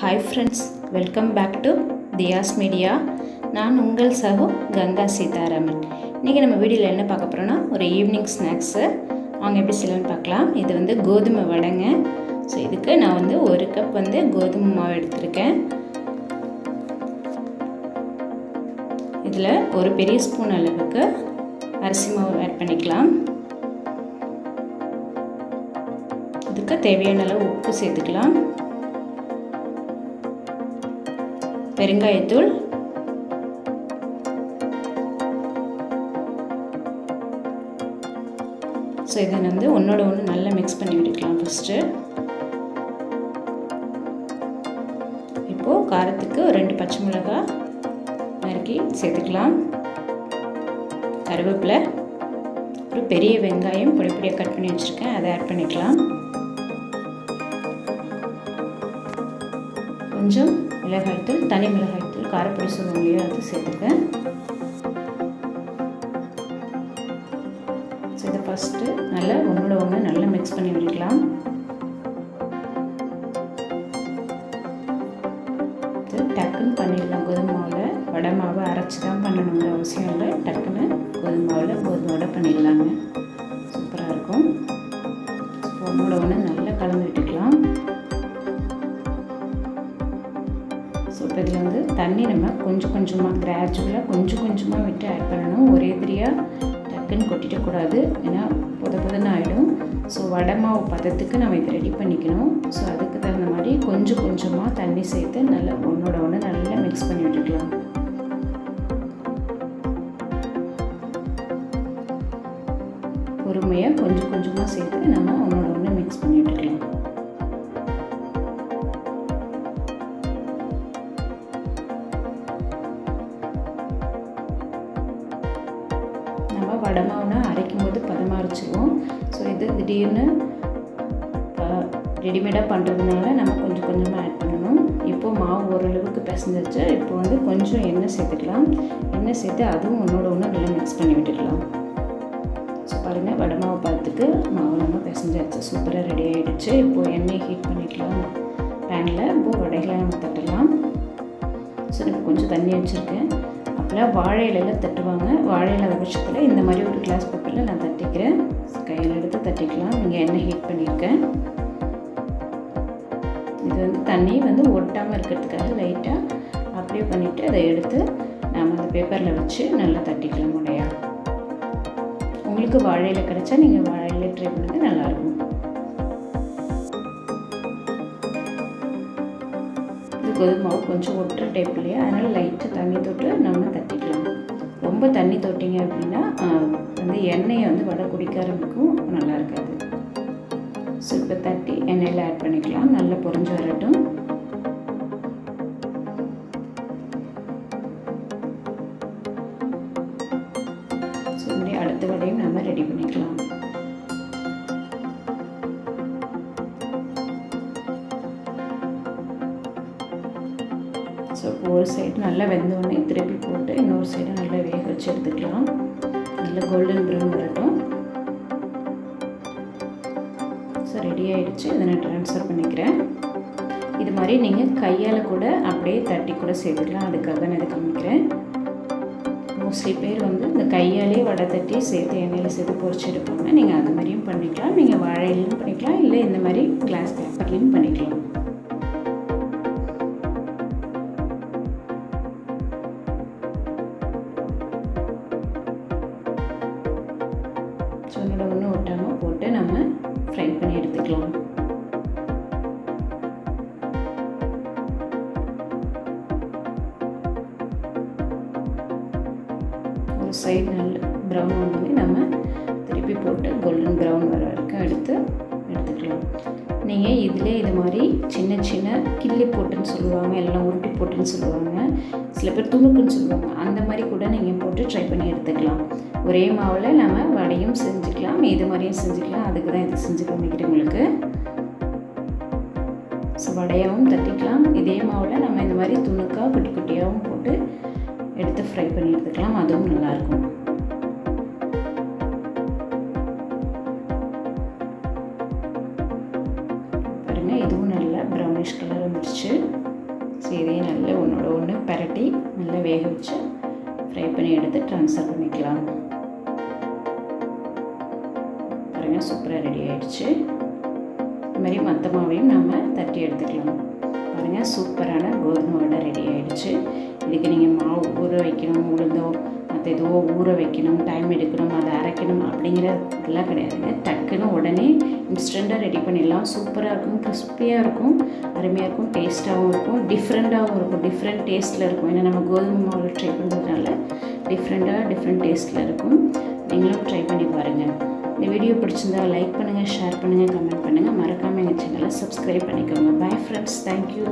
Hi friends welcome back to Thiyas media நான் உங்கள் சகோ கங்கா சீதாராமன். இன்றைக்கி நம்ம வீடியோவில் என்ன பார்க்க போகிறோன்னா ஒரு ஈவினிங் ஸ்நாக்ஸு அவங்க எப்படி செய்யலாம்னு பார்க்கலாம். இது வந்து கோதுமை வடைங்க. ஸோ இதுக்கு நான் வந்து ஒரு கப் வந்து கோதுமை மாவு எடுத்திருக்கேன். இதில் ஒரு பெரிய ஸ்பூன் அளவுக்கு அரிசி மாவு ஆட் பண்ணிக்கலாம். இதுக்கு தேவையான அளவு உப்பு சேர்த்துக்கலாம். பெருங்காயத்தூள். ஸோ இதை வந்து ஒன்றோட ஒன்று நல்லா மிக்ஸ் பண்ணி விட்டுக்கலாம் ஃபஸ்ட்டு இப்போது காரத்துக்கு ஒரு ரெண்டு பச்சை மிளகாய் நறுக்கி சேர்த்துக்கலாம். கருவேப்பிலை ஒரு பெரிய வெங்காயம் பொடி பொடியாக கட் பண்ணி வச்சுருக்கேன். அதை ஆட் பண்ணிக்கலாம். கொஞ்சம் மிளகாய்த்தூள் தனி மிளகாய்த்தூள் காரப்பொடி சொல்லுவோம் இல்லையா அது சேர்த்துக்கேன் ஸோ இதை ஃபஸ்ட்டு நல்லா ஒன்றோட ஒன்று நல்லா மிக்ஸ் பண்ணி விட்டுக்கலாம். இது டக்குன்னு பண்ணிடலாம் கோதுமை மாவில். வடை மாவை அரைச்சி தான் பண்ணணுங்கிற அவசியம் இல்லை. டக்குன்னு கோதுமை மாவில் கோதுமை வடை பண்ணிடலாங்க. சூப்பராக இருக்கும். ஒன்றோட ஒன்று நல்லா கலந்து விட்டுக்கலாம். தண்ணி நம்ம கொஞ்சம் கொஞ்சமாக கிராஜுவலாக கொஞ்சம் கொஞ்சமாக விட்டு ஆட் பண்ணணும். ஒரே தெரியாக டக்குன்னு கொட்டிடக்கூடாது ஏன்னா புத புதன்னு ஆகிடும் ஸோ வடை மாவு பதத்துக்கு நம்ம இதை ரெடி பண்ணிக்கணும். ஸோ அதுக்கு தகுந்த மாதிரி கொஞ்சம் கொஞ்சமாக தண்ணி சேர்த்து நல்லா ஒன்றோட ஒன்று நல்லா மிக்ஸ் பண்ணி விட்டுக்கலாம். பொறுமையாக கொஞ்சம் கொஞ்சமாக சேர்த்து நம்ம வடமாவுனா வடை அரைக்கும் போது பதமாக அரைச்சிருவோம் ஸோ இது திடீர்னு ரெடிமேடாக பண்ணுறதுனால நம்ம கொஞ்சம் கொஞ்சமாக ஆட் பண்ணணும். இப்போது மாவு ஓரளவுக்கு பிசைஞ்சிருச்சு. இப்போ வந்து கொஞ்சம் எண்ணெய் சேர்த்துக்கலாம். எண்ணெய் சேர்த்து அதுவும் ஒன்றோட ஒன்று நல்லா மிக்ஸ் பண்ணி விட்டுக்கலாம். ஸோ பாருங்கள் வடை மாவு பார்த்துக்கு மாவு நம்ம பிசைஞ்சாச்சு. சூப்பராக ரெடி ஆகிடுச்சு இப்போது எண்ணெய் ஹீட் பண்ணிக்கலாம். பேனில் இப்போது வடைகளை நம்ம தட்டலாம். ஸோ இப்போ கொஞ்சம் தண்ணி வச்சுருக்கேன். அப்போலாம் வாழை இலையில் தட்டுவாங்க. வாழை இலை பட்சத்தில் இந்த மாதிரி ஒரு கிளாஸ் பேப்பரில் நான் தட்டிக்கிறேன். கையில் எடுத்து தட்டிக்கலாம். நீங்கள் எண்ணெய் ஹீட் பண்ணியிருக்கேன் இது வந்து தண்ணி வந்து ஒட்டாமல் இருக்கிறதுக்காக லைட்டாக அப்படியே பண்ணிவிட்டு அதை எடுத்து நாம் அந்த பேப்பரில் வச்சு நல்லா தட்டிக்கலாம் முடையா உங்களுக்கு வாழையில் கிடச்சா நீங்கள் வாழையில் ட்ரை பண்ணுங்கள் நல்லாயிருக்கும் இது கோதுமை மாவு கொஞ்சம் ஒட்டுற டைப் இல்லையா அதனால் லைட்டாக தண்ணி தொட்டு நம்ம தட்டிக்கலாம். ரொம்ப தண்ணி தொட்டிங்க அப்படின்னா வந்து எண்ணெயை வந்து வடை குடிக்க ஆரம்பிக்கும். நல்லா இருக்காது. ஸோ இப்போ தட்டி எண்ணெயில் ஆட் பண்ணிக்கலாம். நல்லா பொறிஞ்சு வரட்டும். ஸோ ஒரு சைடு நல்லா வெந்தோடனே திருப்பி போட்டு இன்னொரு சைடு நல்லா வேக வச்சு எடுத்துக்கலாம். நல்லா கோல்டன் ப்ரௌன் வரட்டும். ஸோ ரெடி ஆகிடுச்சு இதை நான் ட்ரான்ஸ்ஃபர் பண்ணிக்கிறேன். இது மாதிரி நீங்கள் கையால் கூட அப்படியே தட்டி கூட சேர்த்துக்கலாம் அதுக்காக தான் இதை காமிக்கிறேன். மோஸ்ட்லி பேர் வந்து இந்த கையாலே வடை தட்டி சேர்த்து எண்ணெயில் சேர்த்து பொறிச்சு எடுப்பாங்க. நீங்கள் அது மாதிரியும் பண்ணிக்கலாம். நீங்கள் வாழையிலையும் பண்ணிக்கலாம். இல்லை இந்த மாதிரி கிளாஸ் பேப்பர்லேயும் பண்ணிக்கலாம். பார்க்கலாம். ஒரு சைடு நல்ல ப்ரௌன் வந்து நம்ம திருப்பி போட்டு கோல்டன் ப்ரௌன் வர வரைக்கும் எடுத்து எடுத்துக்கலாம். நீங்கள் இதிலே இது மாதிரி சின்ன சின்ன கிள்ளி போட்டுன்னு சொல்லுவாங்க எல்லாம் உருட்டி போட்டுன்னு சொல்லுவாங்க. சில பேர் துணுக்குன்னு சொல்லுவாங்க. அந்த மாதிரி கூட நீங்கள் போட்டு ட்ரை பண்ணி எடுத்துக்கலாம். ஒரே மாவில் நம்ம வடையும் செஞ்சுக்கலாம் இது மாதிரியும் செஞ்சுக்கலாம். அதுக்கு தான் இது செஞ்சு காமிக்கிறேன் உங்களுக்கு. ஸோ வடையாகவும் தட்டிக்கலாம். இதே மாவில் நம்ம இந்த மாதிரி துணுக்காக குட்டி குட்டியாகவும் போட்டு எடுத்து ஃப்ரை பண்ணி எடுத்துக்கலாம். அதுவும் நல்லாயிருக்கும் பாருங்கள் இதுவும் நல்லா ப்ரௌனிஷ் கலர் வந்துடுச்சு ஸோ இதையும் நல்லா ஒன்றோட ஒன்று பரட்டி நல்லா வேக வச்சு ஃப்ரை பண்ணி எடுத்து ட்ரான்ஸ்ஃபர் பண்ணிக்கலாம். பாருங்கள் சூப்பராக ரெடி ஆயிடுச்சு. இதுமாதிரி மற்ற மாவையும் நம்ம தட்டி எடுத்துக்கலாம். பாருங்கள் சூப்பரான கோதுமை வடை ரெடி ஆயிடுச்சு. இதுக்கு நீங்கள் மாவு ஊற வைக்கணும் உளுந்தோ மற்ற எதுவோ ஊற வைக்கணும் டைம் எடுக்கணும் அதை அரைக்கணும் அப்படிங்கிறதுலாம் கிடையாதுங்க டக்குன்னு உடனே இன்ஸ்டண்ட்டாக ரெடி பண்ணிடலாம். சூப்பராக இருக்கும் கிறிஸ்பியாக இருக்கும் அருமையாக இருக்கும் டேஸ்ட்டாகவும் இருக்கும் டிஃப்ரெண்ட்டாகவும் இருக்கும் டிஃப்ரெண்ட் டேஸ்ட்டில் இருக்கும். ஏன்னா நம்ம கோதுமை மாவு ட்ரை பண்ணுறதுனால டிஃப்ரெண்ட்டாக டிஃப்ரெண்ட் டேஸ்ட்டில் இருக்கும். நீங்களும் ட்ரை பண்ணி பாருங்கள் இந்த வீடியோ பிடிச்சிருந்தா லைக் பண்ணுங்கள் ஷேர் பண்ணுங்கள் கமெண்ட் பண்ணுங்கள் மறக்காமல் எங்கள் சேனலை சப்ஸ்கிரைப் பண்ணிக்கோங்க. Bye friends thank you